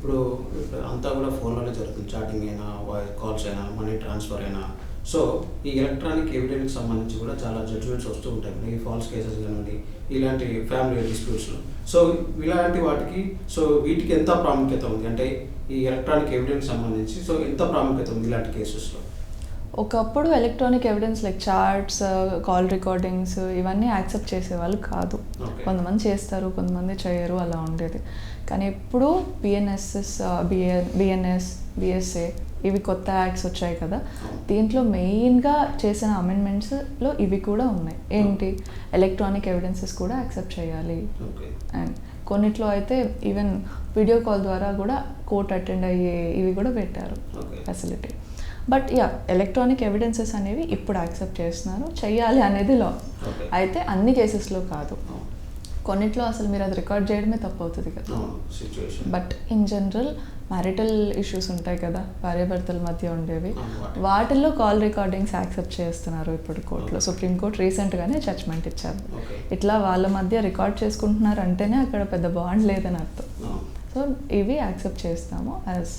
ఇప్పుడు అంతా కూడా ఫోన్లోనే జరుగుతుంది. చాటింగ్ అయినా వాయిస్ కాల్స్ అయినా మనీ ట్రాన్స్ఫర్ అయినా. సో ఈ ఎలక్ట్రానిక్ ఎవిడెన్స్కి సంబంధించి కూడా చాలా జడ్జ్మెంట్స్ వస్తూ ఉంటాయి. ఈ ఫాల్స్ కేసెస్ కానివ్వండి ఇలాంటి ఫ్యామిలీ డిస్ప్యూట్స్లో. సో ఇలాంటి వాటికి సో వీటికి ఎంత ప్రాముఖ్యత ఉంది? అంటే ఈ ఎలక్ట్రానిక్ ఎవిడెన్స్ సంబంధించి సో ఎంత ప్రాముఖ్యత ఉంది ఇలాంటి కేసెస్లో? ఒకప్పుడు electronic evidence like charts call recordings ఇవన్నీ యాక్సెప్ట్ చేసేవాళ్ళు కాదు. కొంతమంది చేస్తారు కొంతమంది చేయరు అలా ఉండేది. కానీ ఇప్పుడు బిఎన్ఎస్ఎస్ బిఎన్ బిఎన్ఎస్ బిఎస్ఏ ఇవి కొత్త యాక్ట్స్ వచ్చాయి కదా. దీంట్లో మెయిన్గా చేసిన అమెండ్మెంట్స్లో ఇవి కూడా ఉన్నాయి. ఏంటి? ఎలక్ట్రానిక్ ఎవిడెన్సెస్ కూడా యాక్సెప్ట్ చేయాలి. అండ్ కొన్నిట్లో అయితే ఈవెన్ వీడియో కాల్ ద్వారా కూడా కోర్ట్ అటెండ్ అయ్యే ఇవి కూడా పెట్టారు. Facility but ya electronic evidences అనేవి ఇప్పుడు యాక్సెప్ట్ చేస్తున్నారు. చెయ్యాలి అనేది లా. అయితే అన్ని కేసెస్లో కాదు. కొన్నిట్లో అసలు మీరు అది రికార్డ్ చేయడమే తప్పు అవుతుంది కదా but in general marital issues ఉంటాయి కదా భార్యాభర్తల మధ్య ఉండేవి. వాటిల్లో కాల్ రికార్డింగ్స్ యాక్సెప్ట్ చేస్తున్నారు ఇప్పుడు కోర్టులో. సుప్రీంకోర్టు రీసెంట్గానే జడ్జ్మెంట్ ఇచ్చారు. ఇట్లా వాళ్ళ మధ్య రికార్డ్ చేసుకుంటున్నారు అంటేనే అక్కడ పెద్ద బాండ్ లేదని అర్థం. సో ఇవి యాక్సెప్ట్ చేస్తాము యాజ్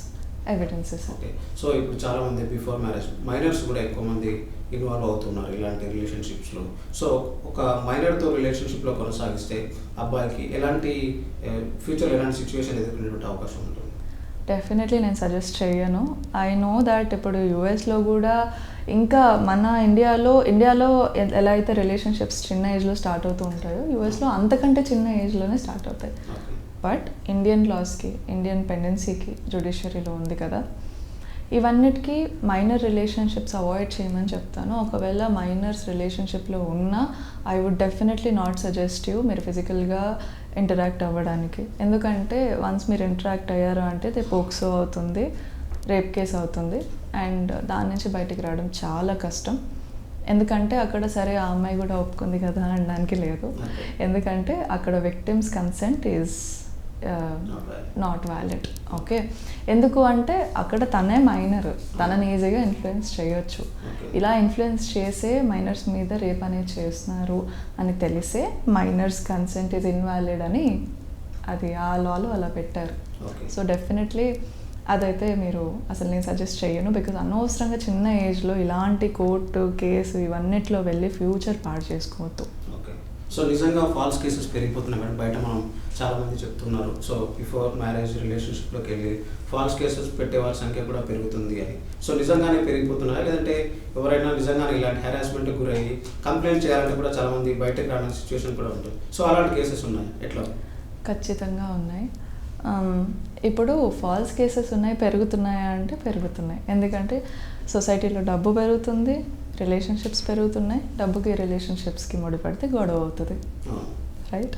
ఎవిడెన్సెస్ ఓకే సో ఇప్పుడు చాలా మంది బిఫోర్ మ్యారేజ్ మైనర్స్ కూడా ఎక్కువ మంది ఇన్వాల్వ్ అవుతున్నారు ఇలాంటి రిలేషన్షిప్స్లో సో ఒక మైనర్తో రిలేషన్షిప్లో కొనసాగిస్తే అబ్బాయికి ఎలాంటి ఫ్యూచర్ ఎలాంటి సిచ్యువేషన్ ఎదుర్కొనేటువంటి అవకాశం ఉంటుంది? డెఫినెట్లీ నేను సజెస్ట్ చేయను. ఐ నో దాట్ ఇప్పుడు యూఎస్లో కూడా ఇంకా మన ఇండియాలో ఇండియాలో ఎలా అయితే రిలేషన్షిప్స్ చిన్న ఏజ్లో స్టార్ట్ అవుతూ ఉంటాయో యూఎస్లో అంతకంటే చిన్న ఏజ్లోనే స్టార్ట్ అవుతాయి. బట్ ఇండియన్ లాస్కి ఇండియన్ పెండెన్సీకి జుడిషియరీలో ఉంది కదా. ఇవన్నిటికీ మైనర్ రిలేషన్షిప్స్ అవాయిడ్ చేయమని చెప్తాను. ఒకవేళ మైనర్స్ రిలేషన్షిప్లో ఉన్నా I would definitely not suggest you మీరు ఫిజికల్గా ఇంటరాక్ట్ అవ్వడానికి. ఎందుకంటే వన్స్ మీరు ఇంటరాక్ట్ అయ్యారు అంటే ఇది పోక్సో అవుతుంది రేప్ కేసు అవుతుంది. అండ్ దాని నుంచి బయటికి రావడం చాలా కష్టం. ఎందుకంటే అక్కడ సరే ఆ అమ్మాయి కూడా ఒప్పుకుంది కదా అనడానికి లేదు. ఎందుకంటే అక్కడ victims consent is. Not valid okay ఎందుకు అంటే అక్కడ తనే మైనర్ తనని ఈజీగా ఇన్ఫ్లుయెన్స్ చేయొచ్చు. ఇలా ఇన్ఫ్లుయెన్స్ చేసే మైనర్స్ మీద రేప్ అనేది చేస్తున్నారు అని తెలిసే మైనర్స్ కన్సెంట్ ఇస్ ఇన్వాలిడ్ అని అది ఆ లాలో అలా పెట్టారు. సో డెఫినెట్లీ అదైతే మీరు అసలు నేను సజెస్ట్ చేయను బికాజ్ అనవసరంగా చిన్న ఏజ్లో ఇలాంటి కోర్టు కేసు ఇవన్నిట్లో వెళ్ళి ఫ్యూచర్ పాడు చేసుకోవద్దు. సో నిజంగా ఫాల్స్ కేసెస్ పెరిగిపోతున్నాయి మేడం. బయట మనం చాలామంది చెప్తున్నారు. సో బిఫోర్ మ్యారేజ్ రిలేషన్షిప్లోకి వెళ్ళి ఫాల్స్ కేసెస్ పెట్టే వాళ్ళ సంఖ్య కూడా పెరుగుతుంది అని. సో నిజంగానే పెరిగిపోతున్నాయా లేదంటే ఎవరైనా నిజంగానే ఇలాంటి హెరాస్మెంట్కి గురయ్యి కంప్లైంట్ చేయాలంటే కూడా చాలామంది బయటకు రావడానికి సిచ్యువేషన్ కూడా ఉంటుంది. సో అలాంటి కేసెస్ ఉన్నాయి? ఎట్లా? ఖచ్చితంగా ఉన్నాయి. ఇప్పుడు ఫాల్స్ కేసెస్ ఉన్నాయి పెరుగుతున్నాయా అంటే పెరుగుతున్నాయి. ఎందుకంటే సొసైటీలో డబ్బు పెరుగుతుంది రిలేషన్షిప్స్ పెరుగుతున్నాయి డబ్బుకి రిలేషన్షిప్స్కి ముడిపడితే గొడవ అవుతుంది. రైట్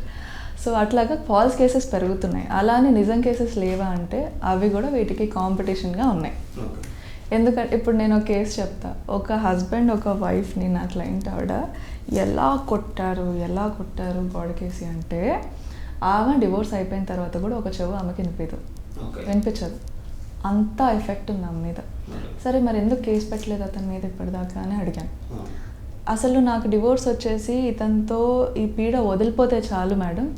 సో అట్లాగా ఫాల్స్ కేసెస్ పెరుగుతున్నాయి. అలా అని నిజం కేసెస్ లేవా అంటే అవి కూడా వీటికి కాంపిటీషన్గా ఉన్నాయి. ఎందుకంటే ఇప్పుడు నేను ఒక కేసు చెప్తా. ఒక హస్బెండ్ ఒక వైఫ్ని నా క్లయింట్ ఆవిడ ఎలా కొట్టారు ఎలా కొట్టారు గోడకేసి అంటే ఆమె డివోర్స్ అయిపోయిన తర్వాత కూడా ఒక చెవు ఆమెకి వినిపించదు వినిపించదు. అంత ఎఫెక్ట్ ఉంది ఆమె మీద. సరే మరి ఎందుకు కేసు పెట్టలేదు అతని మీద ఇప్పటిదాకా అని అడిగాను. అసలు నాకు డివోర్స్ వచ్చేసి ఇతనితో ఈ పీడ వదిలిపోతే చాలు మేడం.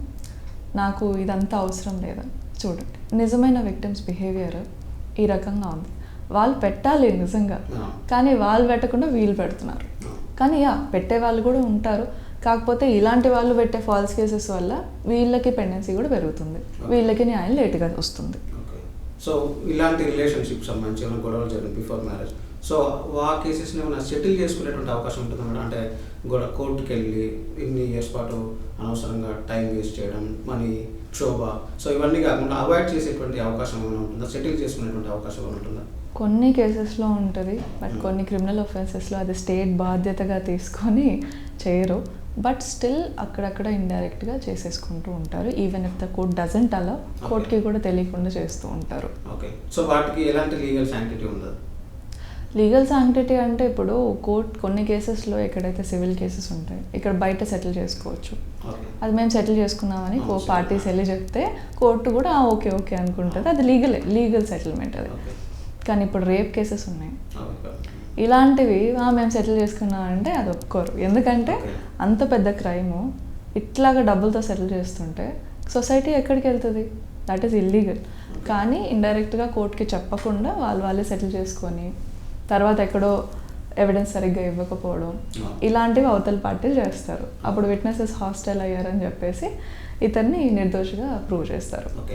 నాకు ఇదంతా అవసరం లేదా. చూడండి. నిజమైన విక్టిమ్స్ బిహేవియర్ ఈ రకంగా ఉంది. వాళ్ళు పెట్టాలి నిజంగా. కానీ వాళ్ళు పెట్టకుండా వీళ్ళు పెడుతున్నారు. కానీ యా పెట్టే వాళ్ళు కూడా ఉంటారు. కాకపోతే ఇలాంటి వాళ్ళు పెట్టే ఫాల్స్ కేసెస్ వల్ల వీళ్ళకి పెండెన్సీ కూడా పెరుగుతుంది. వీళ్ళకి న్యాయం లేటుగా వస్తుంది. సో ఇలాంటి రిలేషన్షిప్ సంబంధించి ఏమైనా గొడవలు జరిగింది బిఫోర్ మ్యారేజ్ సో ఆ కేసెస్ని ఏమైనా సెటిల్ చేసుకునేటువంటి అవకాశం ఉంటుంది మేడం? అంటే గొడవ కోర్టుకి వెళ్ళి ఇన్ని ఇయర్స్ పాటు అనవసరంగా టైం వేస్ట్ చేయడం మనీ క్షోభ. సో ఇవన్నీ కాకుండా అవాయిడ్ చేసేటువంటి అవకాశం ఏమైనా ఉంటుందా? సెటిల్ చేసుకునేటువంటి అవకాశం ఏమైనా ఉంటుందా? కొన్ని కేసెస్లో ఉంటుంది బట్ కొన్ని క్రిమినల్ ఒఫెన్సెస్లో అది స్టేట్ బాధ్యతగా తీసుకొని చేయరు. బట్ స్టిల్ అక్కడక్కడ ఇండైరెక్ట్గా చేసేసుకుంటూ ఉంటారు. Even if the court doesn't అలా కోర్ట్కి కూడా తెలియకుండా చేస్తూ ఉంటారు. ఓకే సో వాటికి ఎలాంటి లీగల్ శాంక్టిటీ ఉండదు? లీగల్ సాంక్టిటీ అంటే ఇప్పుడు కోర్ట్ కొన్ని కేసెస్లో ఎక్కడైతే సివిల్ కేసెస్ ఉంటాయి ఇక్కడ బయట సెటిల్ చేసుకోవచ్చు. అది మేము సెటిల్ చేసుకున్నామని కో పార్టీస్. వెళ్ళి చెప్తే కోర్టు కూడా "ఆ, ఓకే ఓకే అనుకుంటుంది. అది లీగల్ లీగల్ సెటిల్మెంట్ అది. కానీ ఇప్పుడు రేప్ కేసెస్ ఉన్నాయి. ఇలాంటివి "ఆ, మేము సెటిల్ చేసుకున్నామంటే అది ఒప్పుకోరు. ఎందుకంటే. అంత పెద్ద క్రైమ్ ఇట్లాగా డబ్బులతో సెటిల్ చేస్తుంటే సొసైటీ ఎక్కడికి వెళ్తుంది? దట్ ఈస్ ఇల్లీగల్ కానీ ఇండైరెక్ట్గా కోర్టుకి చెప్పకుండా వాళ్ళు వాళ్ళే సెటిల్ చేసుకొని తర్వాత ఎక్కడో ఎవిడెన్స్ సరిగ్గా ఇవ్వకపోవడం. ఇలాంటివి అవతల పార్టీలు చేస్తారు. అప్పుడు విట్నెసెస్ హాస్టల్ అయ్యారని చెప్పేసి ఇతన్ని నిర్దోషిగా ప్రూవ్ చేస్తారు.